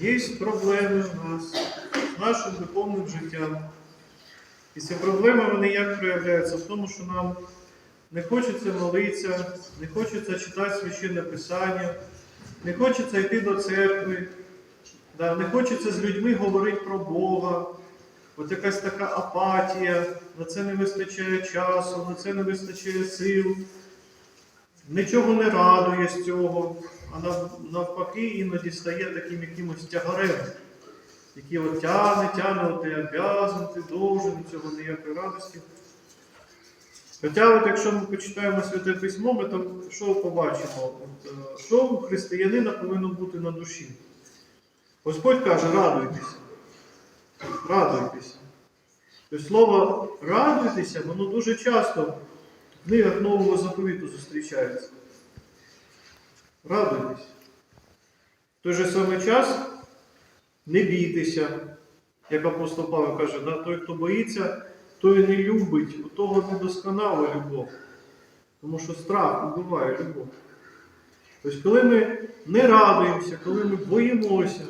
є проблеми у нас з нашим духовним життям. І ці проблеми вони як проявляються? В тому, що нам не хочеться молитися, не хочеться читати священне писання, не хочеться йти до церкви, не хочеться з людьми говорити про Бога. От якась така апатія, на це не вистачає часу, на це не вистачає сил, нічого не радує з цього, а навпаки іноді стає таким якимось тягарем, який от тягне, тягне, от ти обязан, ти должен, цього ніякої радості. Хоча, от якщо ми почитаємо Святе Письмо, ми там що побачимо? Е, що у християнина повинно бути на душі? Господь каже, радуйтеся. Радуйтеся. Тобто слово радуйтеся, воно дуже часто в книгах Нового заповіту зустрічається. Радуйтесь. В той же самий час не бійтеся, як апостол Павло каже, да? той, хто боїться, той не любить, у того недосконала любов. Тому що страх вбиває любов. Тобто, коли ми не радуємося, коли ми боїмося,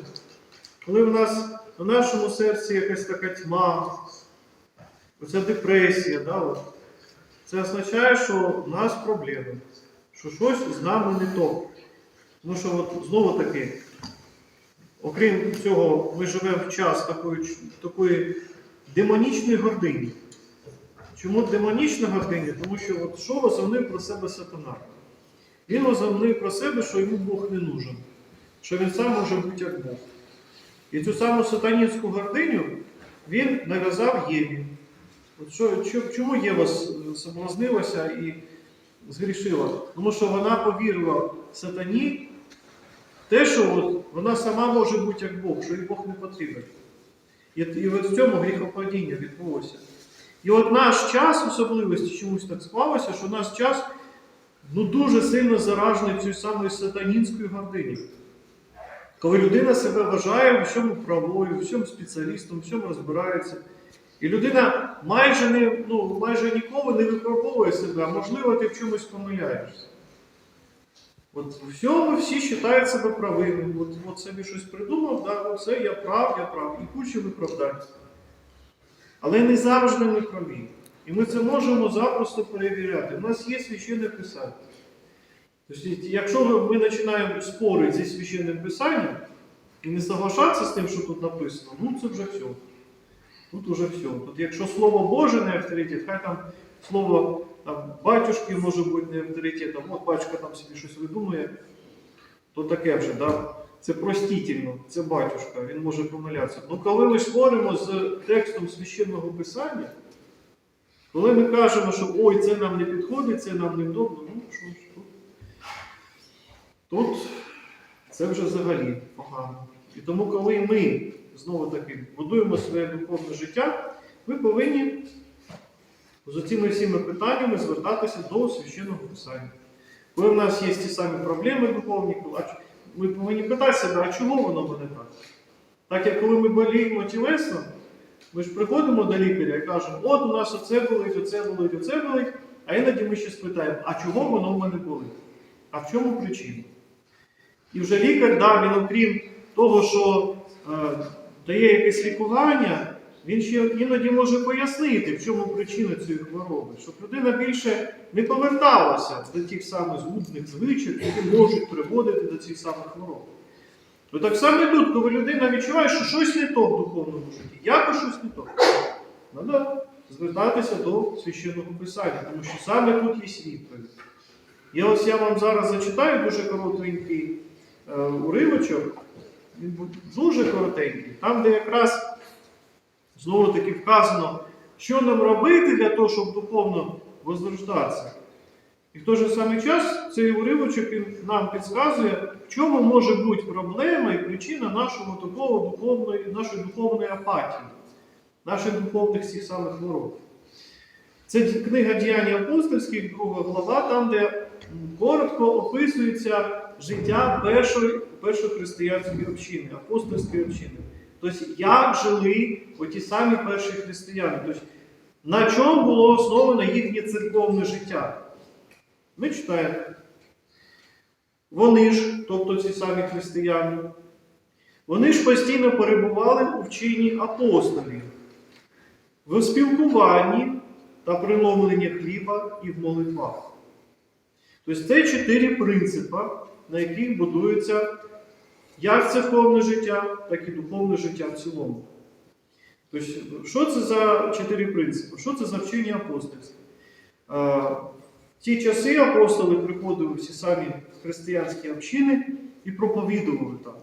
коли в нас в нашому серці якась така тьма, оця депресія, да, це означає, що в нас проблеми, що щось з нами не то. Тому що от, знову таки, окрім цього, ми живемо в час такої, такої демонічної гордині. Чому демонічна гординя? Тому що от, що возомнив про себе сатана? Він возомнив про себе, що йому Бог не нужен, що він сам може бути як Бог. І цю саму сатанінську гординю він нав'язав Єві. От що, чому Єва соблазнилася і згрішила? Тому що вона повірила сатані те, що от вона сама може бути як Бог, що їй Бог не потрібен. І, і от в цьому гріхопадіння відбулося. І от наш час, особливості чомусь так склалося, що наш час ну, дуже сильно заражений цією самою сатанінською гординею. Коли людина себе вважає в всьому правою, в всьому спеціалістом, в всьому розбирається. І людина майже не, ну, майже ніколи не випробовує себе, а можливо, ти в чомусь помиляєшся. От в всьому всі вважають себе правими. От, от собі щось придумав, да, оце я прав, я прав. І куча виправдань. Але не завжди ми праві. І ми це можемо запросто перевіряти. У нас є священне писання. Тобто, якщо ми починаємо спорити зі священним писанням і не соглашатися з тим, що тут написано, ну це вже все. Тут уже все. Тут якщо Слово Боже не авторитет, хай там слово там, батюшки може бути не авторитетом, от батюшка там собі щось видумує, то таке вже, да? це простительно, це батюшка, він може помилятися. Ну коли ми споримо з текстом священного писання, коли ми кажемо, що ой, це нам не підходить, це нам не вдобно, ну що ж тут. Тут це вже взагалі погано. І тому, коли ми знову таки будуємо своє духовне життя, ми повинні з цими всіми питаннями звертатися до священного писання. Коли в нас є ті самі проблеми духовні, ми повинні питати себе, а чого воно мене так? Так як коли ми боліємо тілесно, ми ж приходимо до лікаря і кажемо, от у нас оце болить, оце болить, оце болить, а іноді ми ще спитаємо, а чого воно в мене болить? А в чому причина? І вже лікар, да, він окрім того, що е, дає якесь лікування, він ще іноді може пояснити, в чому причина цієї хвороби, щоб людина більше не поверталася до тих самих згубних звичок, які можуть приводити до цих самих хвороб. То так само тут, коли людина відчуває, що щось не то в духовному житті, якось щось не то, треба звертатися до священного писання, тому що саме тут є відповідь. Я ось я вам зараз зачитаю дуже коротенький е, уривочок, він був дуже коротенький, там, де якраз знову таки вказано, що нам робити для того, щоб духовно возрождатися. І в той же самий час цей уривочок нам підказує, в чому може бути проблема і причина нашого такого духовної, нашої духовної апатії, наших духовних цих самих хвороб. Це книга діяння апостольських, друга глава, там, де коротко описується життя першої, першої християнської общини, апостольської общини. Тобто, як жили оті самі перші християни. Тобто, на чому було основано їхнє церковне життя? Ми читаємо. Вони ж, тобто ці самі християни, Вони ж постійно перебували у вченні апостолів, в спілкуванні та приломленні хліба і в молитвах. Тобто це чотири принципи, на яких будується як церковне життя, так і духовне життя в цілому. Тобто, що це за чотири принципи? Що це за вчення апостольське? А, В ті часи апостоли приходили всі самі християнські общини і проповідували там.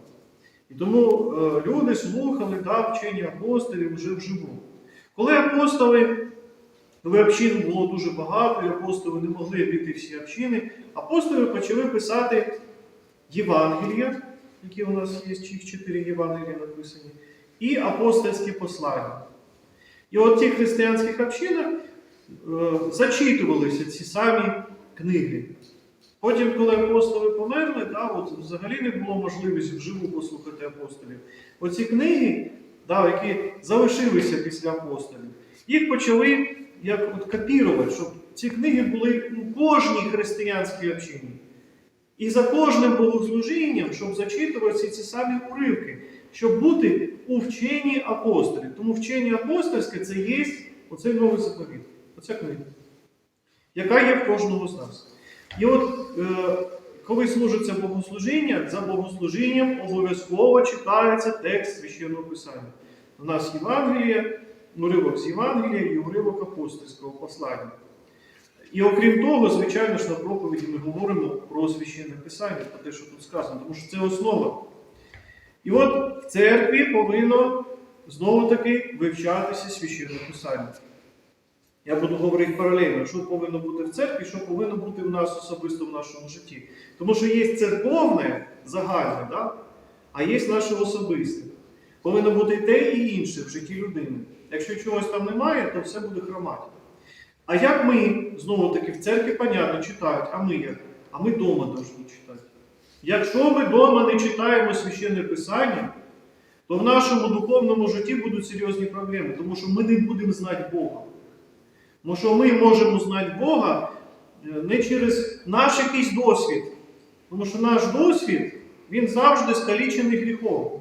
І тому е, люди слухали да, вчення апостолів вже вживу. Коли апостоли, коли общин було дуже багато, і апостоли не могли обійти всі общини, апостоли почали писати Євангелія, які у нас є, їх чотири Євангелія написані, і апостольські послання. І от в тих християнських общинах е, зачитувалися ці самі книги. Потім, коли апостоли померли, да, от взагалі не було можливості вживу послухати апостолів. Оці книги, да, які залишилися після апостолів, їх почали як от копірувати, щоб ці книги були у кожній християнській общині. І за кожним богослужінням, щоб зачитуватися ці самі уривки, щоб бути у вченні апостолів. Тому вчення апостольське це є оцей новий заповіт, оця книга, яка є в кожному з нас. І от е, коли служиться богослужіння, за богослужінням обов'язково читається текст священного писання. У нас Євангеліє, уривок з Євангелія і уривок апостольського послання. І окрім того, звичайно ж, на проповіді ми говоримо про священне писання, про те, що тут сказано, тому що це основа. І от в церкві повинно знову-таки вивчатися священне писання. Я буду говорити паралельно, що повинно бути в церкві, що повинно бути в нас особисто в нашому житті. Тому що є церковне, загальне, да? а є наше особисте. Повинно бути і те, і інше в житті людини. Якщо чогось там немає, то все буде хромати. А як ми, знову-таки, в церкві, понятно, читають, а ми як? А ми вдома повинні читати. Якщо ми вдома не читаємо священне писання, то в нашому духовному житті будуть серйозні проблеми, тому що ми не будемо знати Бога. Тому що ми можемо знати Бога е, не через наш якийсь досвід. Тому що наш досвід, він завжди скалічений гріхом.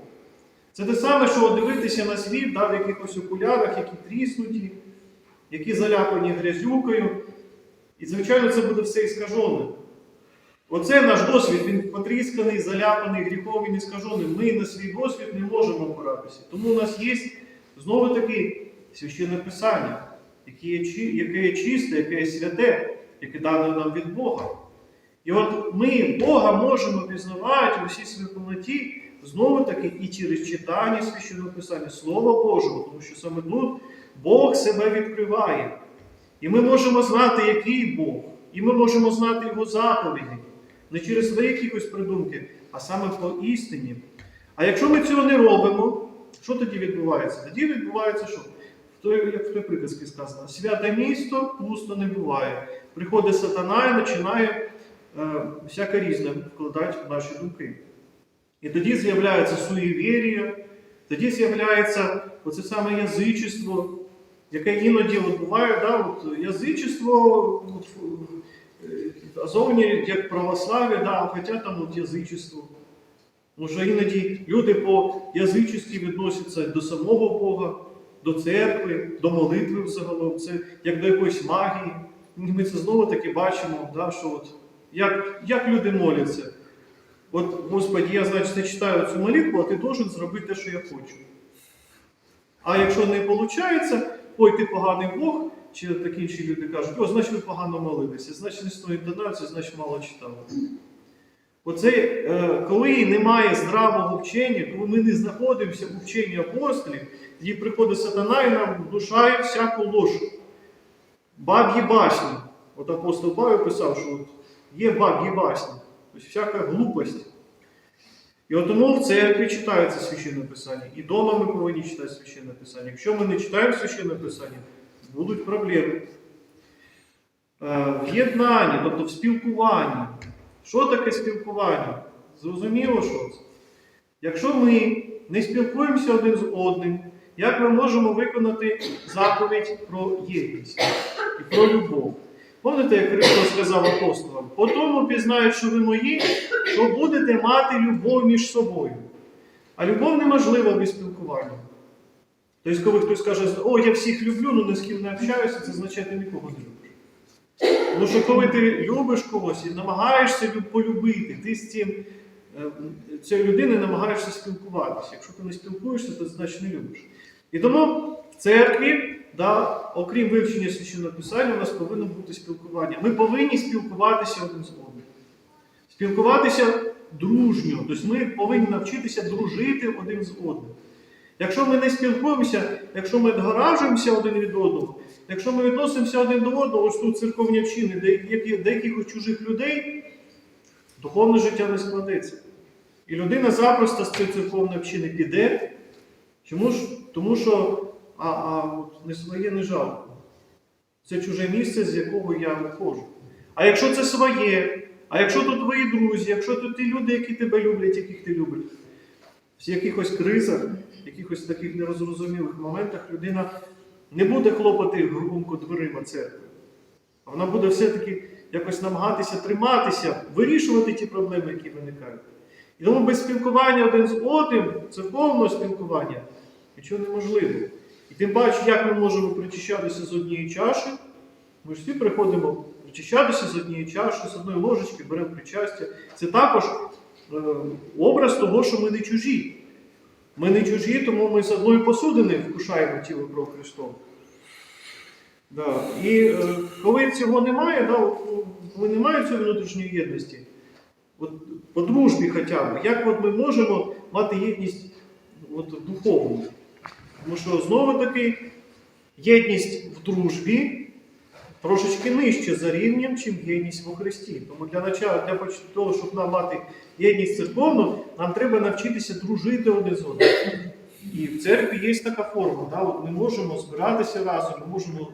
Це те саме, що дивитися на світ да, в якихось окулярах, які тріснуті, які заляпані грязюкою. І, звичайно, це буде все іскажене. Оце наш досвід, він потрісканий, заляпаний, гріхом і іскажений. Ми на свій досвід не можемо опиратися. Тому у нас є знову таки священне писання, яке є чисте, яке є святе, яке дане нам від Бога. І от ми Бога можемо пізнавати у всій своїй повноті, знову таки і через читання священного писання, Слова Божого, тому що саме тут Бог себе відкриває. І ми можемо знати, який Бог. І ми можемо знати Його заповіді. Не через свої якісь придумки, а саме по істині. А якщо ми цього не робимо, що тоді відбувається? Тоді відбувається що? Як в той приказці сказано, святе місто пусто не буває. Приходить сатана і починає е, всяке різне вкладати в наші думки. І тоді з'являється суєвір'я, тоді з'являється оце саме язичество, яке іноді от буває, да, от, язичество от, е, а зовні як православ'я, да, хоча там от язичество. Тому іноді люди по язичості відносяться до самого Бога, до церкви, до молитви взагалом, це як до якоїсь магії. Ми це знову таки бачимо, да, що от, як, як люди моляться. От, Господи, я, значить, не читаю цю молитву, а ти должен зробити те, що я хочу. А якщо не виходить, ой, ти поганий Бог, чи такі інші люди кажуть, о, значить ви погано молилися, значить не стоїть донацію, значить мало читали. Оце, е, коли немає здравого вчення, коли ми не знаходимося у вченні апостолів, тоді приходить сатана і нам внушає всяку ложь. Баб'ї басні. От апостол Павел писав, що от є баб'ї басні, тобто всяка глупость. І от тому в церкві читається священне писання. І вдома ми повинні читати священне писання. Якщо ми не читаємо священне писання, будуть проблеми. Е, В єднанні, тобто в спілкуванні. Що таке спілкування? Зрозуміло, що це? Якщо ми не спілкуємося один з одним, як ми можемо виконати заповідь про єдність і про любов? Пам'ятаєте, як Христос сказав апостолам? По тому пізнають, що ви мої, що будете мати любов між собою. А любов неможлива без спілкування. Тобто, коли хтось каже, о, я всіх люблю, але ні з ким не общаюся, це означає, ти нікого не любиш. Тому що коли ти любиш когось і намагаєшся полюбити, ти з цим, е, цією людиною намагаєшся спілкуватися. Якщо ти не спілкуєшся, то значить не любиш. І тому в церкві, да, окрім вивчення священного писання, у нас повинно бути спілкування. Ми повинні спілкуватися один з одним. Спілкуватися дружньо. Тобто ми повинні навчитися дружити один з одним. Якщо ми не спілкуємося, якщо ми відгоражуємося один від одного, якщо ми відносимося один до одного, ось тут церковні общини, до яких- до якихось чужих людей, духовне життя не складеться. І людина запросто з цієї церковної общини піде. Чому ж? Тому що а, а, не своє не жалко. Це чуже місце, з якого я виходжу. А якщо це своє, а якщо тут твої друзі, якщо тут ті люди, які тебе люблять, яких ти любиш, в якихось кризах, в якихось таких нерозрозумілих моментах людина не буде хлопати грубунку дверима церкви. А вона буде все-таки якось намагатися триматися, вирішувати ті проблеми, які виникають. І тому без спілкування один з одним, церковного спілкування, нічого неможливо. І тим паче, як ми можемо причащатися з однієї чаші, ми ж всі приходимо причащатися з однієї чаші, з одної ложечки, беремо причастя. Це також е, образ того, що ми не чужі. Ми не чужі, тому ми з одної посудини вкушаємо тіло кров Христове. Да. І е, коли цього немає, да, от, ну, коли немає цієї внутрішньої єдності, от, по дружбі хоча б, як от ми можемо мати єдність от, духовну? Тому що знову таки єдність в дружбі трошечки нижче за рівнем, чим єдність во Христі. Тому для начала, для того, щоб нам мати єдність церковну, нам треба навчитися дружити один з одним. І в церкві є така форма. Да? От ми можемо збиратися разом, ми можемо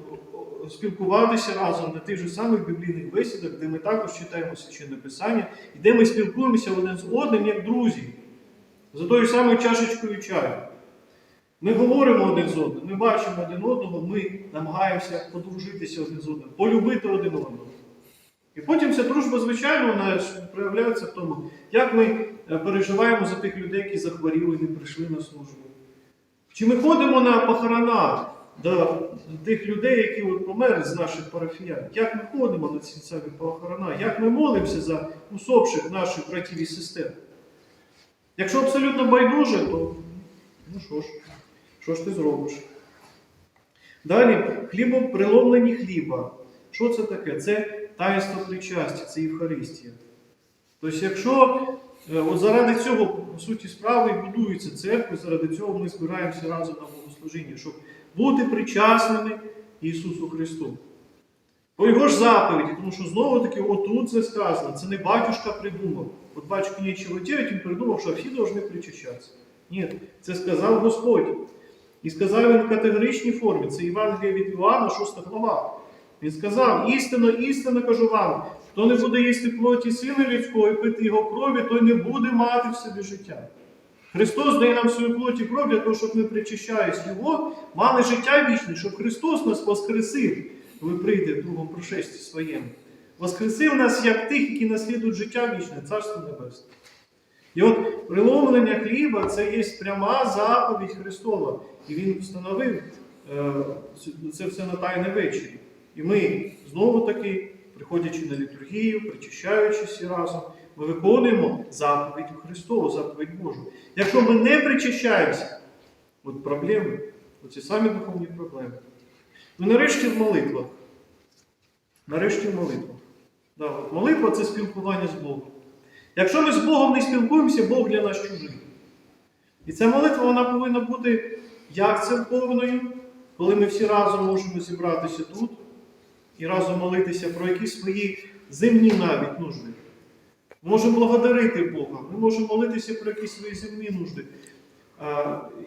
спілкуватися разом на тих же самих біблійних бесідах, де ми також читаємо священне писання, і де ми спілкуємося один з одним як друзі, за тою самою чашечкою чаю. Ми говоримо один з одним, ми бачимо один одного, ми намагаємося подружитися один з одним, полюбити один одного. І потім ця дружба, звичайно, вона проявляється в тому, як ми е, переживаємо за тих людей, які захворіли і не прийшли на службу. Чи ми ходимо на похорона до тих людей, які от померли з наших парафіян? Як ми ходимо на ці самі похорона? Як ми молимося за усопших наших братів і сестер? Якщо абсолютно байдуже, то ну що ж, що ж ти зробиш? Далі, хлібоприломлені хліба. Що це таке? Це таїнство причастя, це Євхаристія. Тобто, якщо е, от заради цього, по суті, справи і будується церква, заради цього ми збираємося разом на богослужіння, щоб бути причасними Ісусу Христу. По його ж заповіді, тому що знову таки, отут це сказано, це не батюшка придумав. От батюшка нічого делать, він придумав, що всі повинні причащатися. Ні, це сказав Господь. І сказав він в категоричній формі. Це Євангелія від Іоанна, 6 глава. Він сказав: істинно, істинно кажу вам, хто не буде їсти плоті людського і пити його крові, той не буде мати в собі життя. Христос дає нам свою плоть і кров для того, щоб ми, причащаючись Його, мали життя вічне, щоб Христос нас воскресив, коли прийде в другому прошесті своєму. Воскресив нас як тих, які наслідують життя вічне, Царство Небесне. І от приломлення хліба це є пряма заповідь Христова. І Він встановив е, це все на Тайне вечері. І ми знову таки, приходячи на літургію, причащаючись разом, ми виконуємо заповідь Христову, заповідь Божу. Якщо ми не причащаємося, от проблеми, оці самі духовні проблеми. Ну, нарешті в молитвах. Нарешті в молитвах. Да, молитва це спілкування з Богом. Якщо ми з Богом не спілкуємося, Бог для нас чужий. І ця молитва вона повинна бути як церковною, коли ми всі разом можемо зібратися тут і разом молитися про якісь свої земні навіть нужди. Можемо благодарити Бога, ми можемо молитися про якісь свої земні нужди.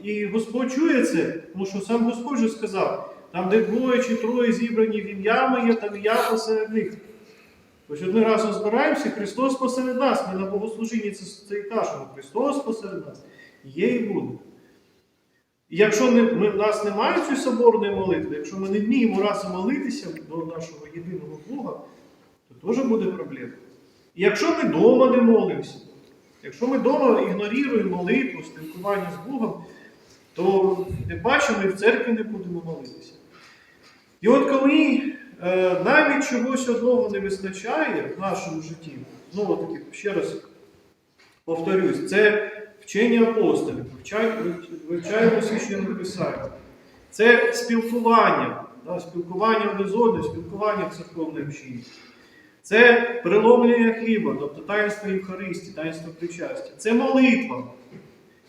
І Господь чує це, тому що сам Господь же сказав, там, де двоє чи троє зібрані в ім'я моє, там і я посеред них. Тобто один разом збираємося, Христос посеред нас. Ми на богослужінні це, це і кажемо. Христос посеред нас. Є і буде. І якщо не, ми, в нас немає цієї соборної молитви, якщо ми не вміємо разом молитися до нашого єдиного Бога, то теж буде проблема. І якщо ми вдома не молимося, Якщо ми вдома ігноруємо молитву, спілкування з Богом, то не бачимо і в церкві не будемо молитися. І от коли навіть чогось одного не вистачає в нашому житті, знову таки, ще раз повторюсь, це вчення апостолів, вивчаємо священне писання. Це спілкування, да, спілкування з одним, спілкування в церковній общині. Це приломлення хліба, тобто таїнство Євхаристії, таїнство причастя. Це молитва.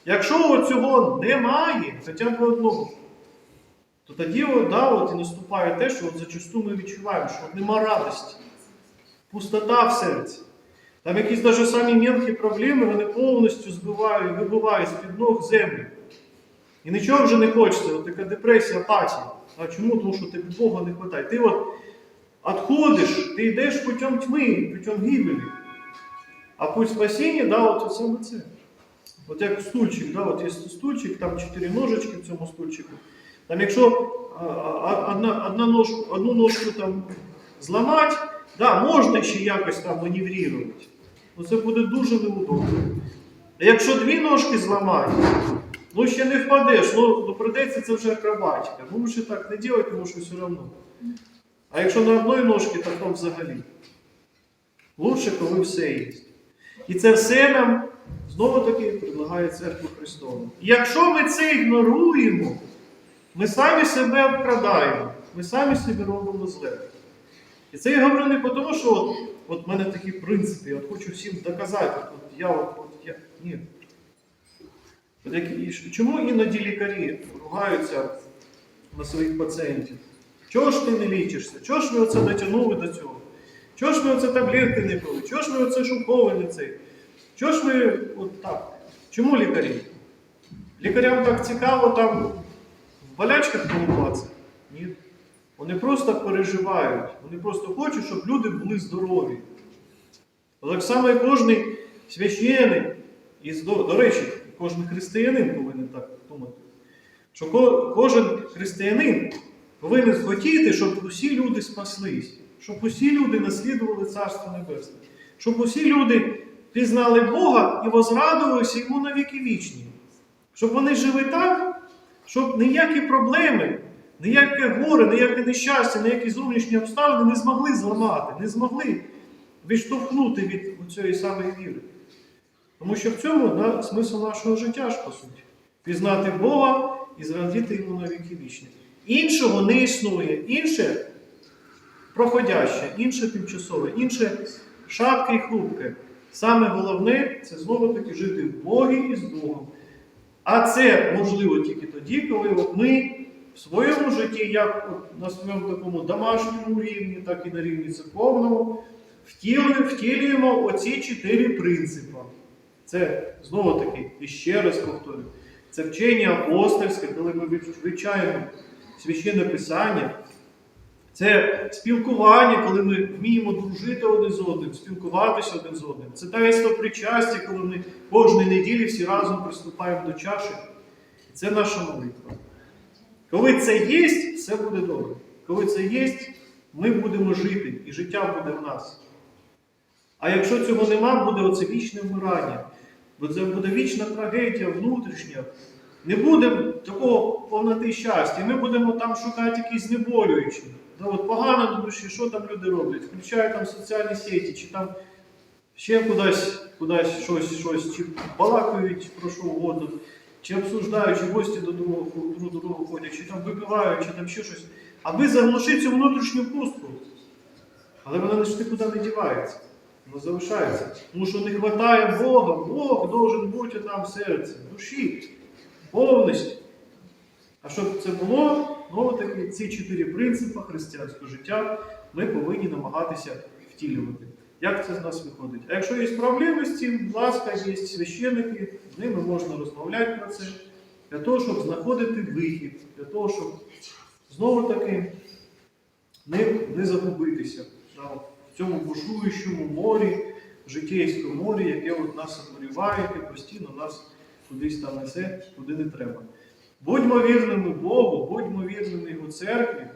Якщо цього немає, хоча б одного, то тоді да, от і наступає те, що от зачасту ми відчуваємо, що от нема радості, пустота в серці. Там якісь навіть самі мелкі проблеми, вони повністю збивають, вибивають з-під ног землю. І нічого вже не хочеться, от така депресія, апатія. А чому? Тому що тобі Бога не вистачає. Ти от відходиш, ти йдеш путем тьми, путем гибелі. А путь спасіння, да, от саме це. От як стульчик, да, от є стульчик, там чотири ножички в цьому стульчику. Там якщо одна, одна ножку, одну ножку там зламати, да, можна ще якось там маневрувати. Ну це буде дуже неудобно. А якщо дві ножки зламати, ну ще не впадеш, ну, ну прийдеться це вже акробатика. Ну лучше так не робити, тому що все одно. А якщо на одній ножці, то там взагалі. Лучше, коли все є. І це все нам знову таки предлагає церква Христова. І якщо ми це ігноруємо, ми самі себе обкрадаємо, ми самі собі робимо зле. І це я говорю не тому, що от, от в мене такі принципи, я от хочу всім доказати, от я от, от я. Ні. От як, чому іноді лікарі ругаються на своїх пацієнтів? Чого ж ти не лічишся? Чого ж ви оце дотягнули до цього? Чого ж ви оце таблетки не пили? Чого ж ви оце шовкове не цей? Чого ж ви от так? Чому лікарі? Лікарям так цікаво там в болячках колупатися? Ні. Вони просто переживають. Вони просто хочуть, щоб люди були здорові. Так само і кожен священик, і до речі, кожен християнин повинен так думати. Що кожен християнин повинен хотіти, щоб усі люди спаслись, щоб усі люди наслідували Царство Небесне, щоб усі люди пізнали Бога і возрадувалися йому на віки вічні. Щоб вони жили так, щоб ніякі проблеми, ніяке горе, ніяке нещастя, ніякі зовнішні обставини не змогли зламати, не змогли відштовхнути від цієї самої віри. Тому що в цьому да, смисл нашого життя ж, по суті. Пізнати Бога і зрадіти йому на віки вічні. Іншого не існує. Інше проходяще, інше тимчасове, інше шапке і хрупке. Саме головне це знову таки жити в Богі і з Богом. А це можливо тільки тоді, коли ми в своєму житті, як на своєму такому домашньому рівні, так і на рівні церковному, втілюємо, оці чотири принципи. Це знову таки, і ще раз повторюю, це вчення апостольське, коли ми вивчаємо священне писання. Це спілкування, коли ми вміємо дружити один з одним, спілкуватися один з одним. Це таїнство причастя, коли ми кожної неділі всі разом приступаємо до чаші. Це наша молитва. Коли це є, все буде добре. Коли це є, ми будемо жити, і життя буде в нас. А якщо цього нема, буде оце вічне вмирання. Бо це буде вічна трагедія внутрішня. Не буде такого повноти щастя. Ми будемо там шукати якісь знеболюючі. Да, от погано на душі, що там люди роблять? Включають там соціальні сеті, чи там ще кудись, кудись щось, щось, чи балакають про що угодно, чи обсуждають, чи гості до другого, друг до другого ходять, чи там випивають, чи там ще щось. Аби заглушити цю внутрішню пустку. Але вона ж нікуди не дівається. Вона залишається. Тому що не вистачає Бога. Бог должен бути там в серці, в душі, повністю. А щоб це було, знову таки, ці чотири принципи християнського життя ми повинні намагатися втілювати. Як це з нас виходить? А якщо є проблеми з цим, будь ласка, є священники, з ними можна розмовляти про це, для того, щоб знаходити вихід, для того, щоб знову таки не, не загубитися да, в цьому бушуючому морі, життєйському морі, яке от нас обурюває, яке постійно нас кудись там несе, куди не треба. Будьмо вірними Богу, будьмо вірними Його церкві,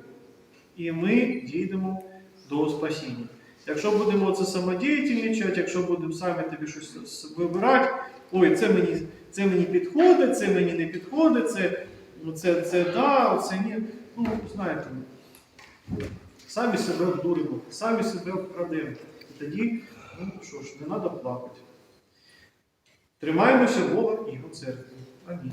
і ми дійдемо до спасіння. Якщо будемо це самодіятельничати, якщо будемо самі тобі щось вибирати, ой, це мені, це мені підходить, це мені не підходить, це, ну, це, це да, це ні. Ну, знаєте, самі себе обдуримо, самі себе обкрадемо. І тоді, ну що ж, не треба плакати. Тримаємося Бога і його церкви. Амінь.